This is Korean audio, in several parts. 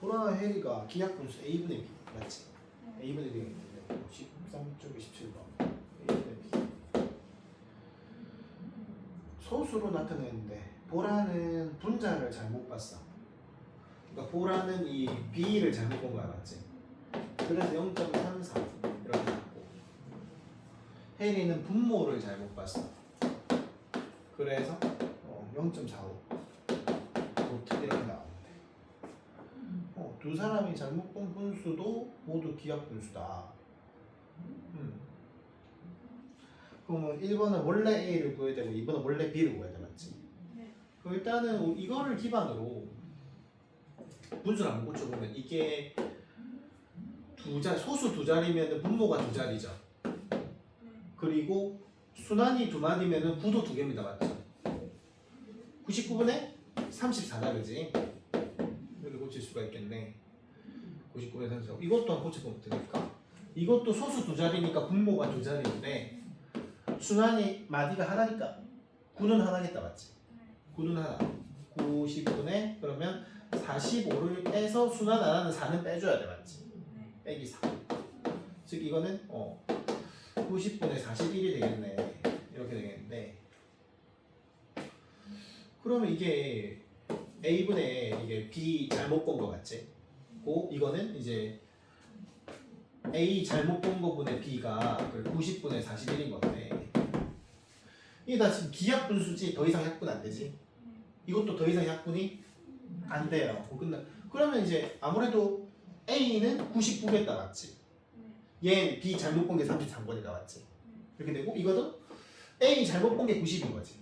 보라 해리가 기약 분수 a분의 b 맞지? a분의 b가 있는데 13쪽에 17번 a분의 b 소수로 나타내는데 보라는 분자를 잘못 봤어. 그러니까 보라는 이 b를 잘못 본 거야 맞지? 그래서 0.33 이렇게 나왔고 해리는 분모를 잘못 봤어. 그래서 어, 0.45 보트 이렇게 나오는데 어, 두 사람이 잘못 본 분수도 모두 기억 분수다. 음. 그러면 1번은 원래 A를 구해야 되고 2번은 원래 B를 구해야 돼 맞지? 네. 그럼 일단은 이거를 기반으로 분수를 한번 꽂혀보면 이게 두 자, 소수 두 자리면 분모가 두 자리죠. 그리고 순환이 두 마디면은 구도 두 개입니다 맞죠? 99분의 34다 그지? 이렇게 고칠 수가 있겠네 99분의 34 이것도 한번 고쳐보면 되니까 이것도 소수 두 자리니까 분모가 두 자리인데 순환이 마디가 하나니까 9는 하나겠다 맞지? 9는 하나 90분의 그러면 45를 빼서 순환 안 하는 4는 빼줘야 돼 맞지? 빼기 4. 즉 이거는 어 90분의 41이 되겠네. 이렇게 되겠는데 그러면 이게 a분의 이게 b 잘못 본 거 같지? 고 이거는 이제 a 잘못 본 거분의 b가 90분의 41인 건데 이게 다 지금 기약 분수지 더 이상 약분 안 되지? 이것도 더 이상 약분이 안 돼요. 뭐 끝나. 그러면 이제 아무래도 a는 99겠다 맞지? 얘 B 잘못 본 게 33번이다 맞지? 이렇게 되고 이거도 A 잘못 본 게 90인 거지.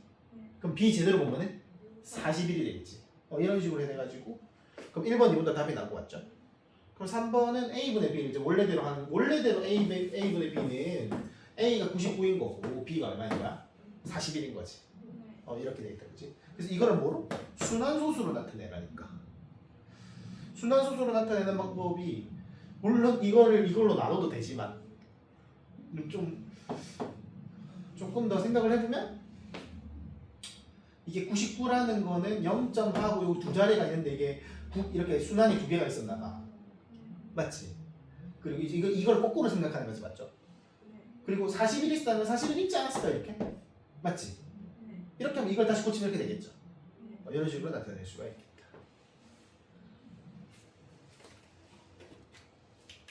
그럼 B 제대로 본 거는 41이 되겠지. 어, 이런 식으로 해가지고 그럼 1번, 2번 다 답이 나고 왔죠. 그럼 3번은 A분의 B를 이제 원래대로 한 원래대로 A, A분의 B는 A가 99인 거고 B가 얼마인 거야? 41인 거지. 어 이렇게 돼 있다 그지? 그래서 이거를 뭐로? 순환소수로 나타내라니까. 순환소수로 나타내는 방법이 물론 이거를 이걸로 나눠도 되지만 좀 조금 더 생각을 해보면 이게 99라는 거는 0.하고 요두 자리가 있는데 이게 구- 이렇게 순환이 두 개가 있었나 봐 맞지? 그리고 이거, 이걸 거꾸로 생각하는 거지 맞죠? 그리고 41이 있다면 41 있지 않았을까 이렇게? 맞지? 이렇게 하면 이걸 다시 고치면 이렇게 되겠죠 어, 이런 식으로 나타낼 수가 있겠다